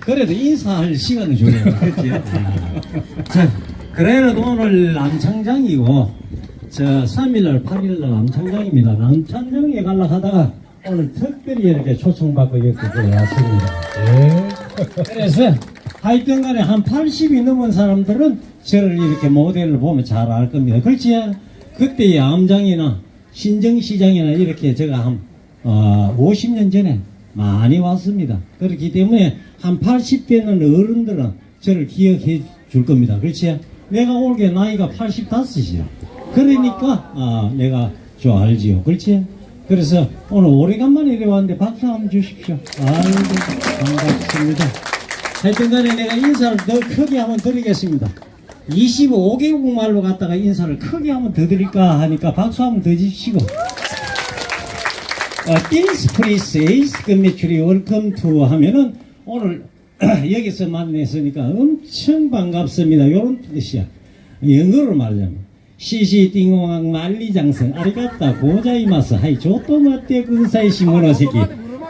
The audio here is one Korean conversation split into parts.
그래도 인사할 시간을 줘야 그렇지. 자, 그래도 오늘 남창장이고, 저 3일날, 8일날 남창장입니다. 남창장에 가려 하다가 오늘 특별히 이렇게 초청받고 이렇게 왔습니다. 그래서 하여튼 간에 한 80이 넘은 사람들은 저를 이렇게 모델을 보면 잘 알 겁니다. 그렇지? 그때 암장이나 신정시장이나 이렇게 제가 한 어, 50년 전에 많이 왔습니다. 그렇기 때문에 한 80대는 어른들은 저를 기억해 줄 겁니다. 그렇지? 내가 올게 나이가 85이야. 그러니까 아, 내가 좀 알지요. 그렇지? 그래서 오늘 오래간만에 이래 왔는데 박수 한번 주십시오. 아이고 반갑습니다. 하여튼 간에 내가 인사를 더 크게 한번 드리겠습니다. 25개국 말로 갔다가 인사를 크게 한번 더 드릴까 하니까 박수 한번 더 주시고 어, 딘스프리스 에이스 건매출이 월컴 투 하면은 오늘 여기서 만났으니까 엄청 반갑습니다. 이런 뜻이야. 영어로 말하자면 시시 띵왕 만리장성. 아리가타 고자이마스. 하이 조토마테 군사이 시모노세키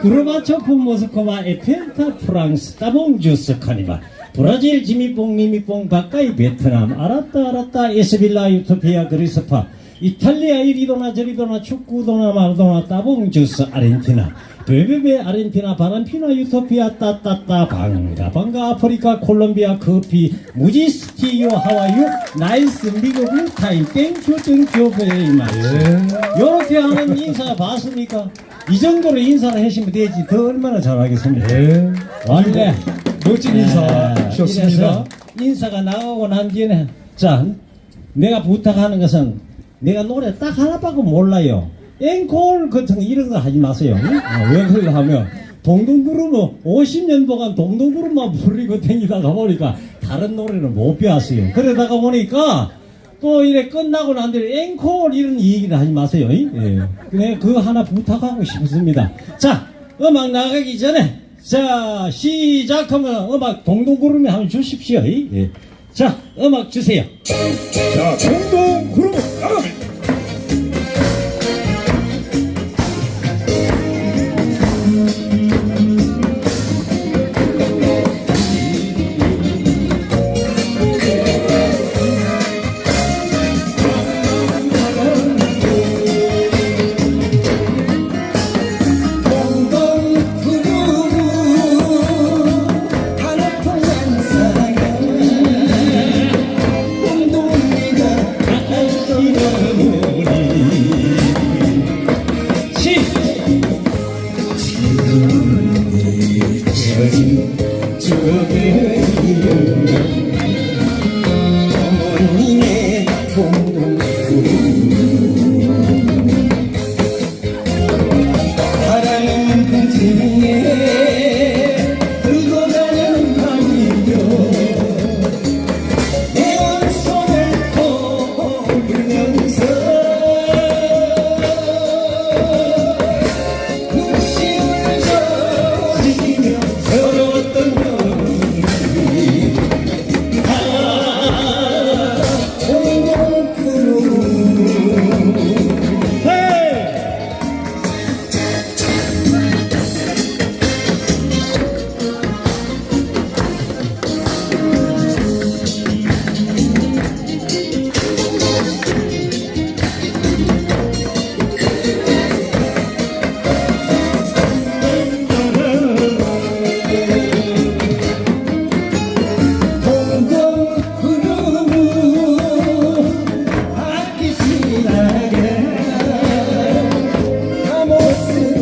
구르바초프 모스코바 에펜타 프랑스 따봉 주스 카니바. 브라질 지미뽕 미미뽕 가까이 베트남. 알았다 알았다. 에스빌라 유토피아 그리스파. 이탈리아 이리도나 저리도나 축구도나 말도나 따봉 주스 아르헨티나 베베베 아르헨티나 바람피나 유토피아 따따따 반가 반가 아프리카 콜롬비아 커피 무지스티요 하와이유 나이스 미국 타임 땡큐 땡큐 베리마스 요렇게 하는 인사 봤습니까? 이 정도로 인사를 하시면 되지 더 얼마나 잘하겠습니까? 네. 원래 멋진 인사 좋습니다. 이래서 인사가 나오고 난 뒤에 자 내가 부탁하는 것은 내가 노래 딱 하나밖에 몰라요 앵콜 같은 거 이런 거 하지 마세요 응? 아, 왜 그러려 하면 동동구르면 50년 동안 동동구르만 부르고 다니다가 보니까 다른 노래는 못 배웠어요 그러다가 보니까 또 이래 끝나고 난 뒤에 앵콜 이런 얘기를 하지 마세요 응? 예. 그래 그거 하나 부탁하고 싶습니다 자 음악 나가기 전에 자 시작하면 음악 동동구름에 한번 주십시오 이? 예. 자 음악 주세요 자, 동동 구름 나가. 시 바라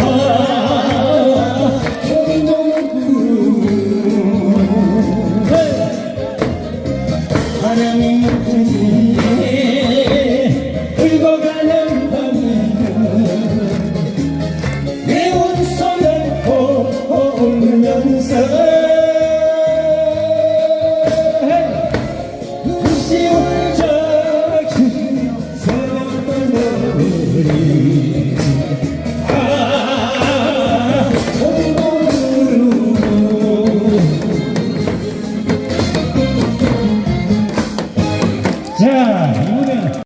아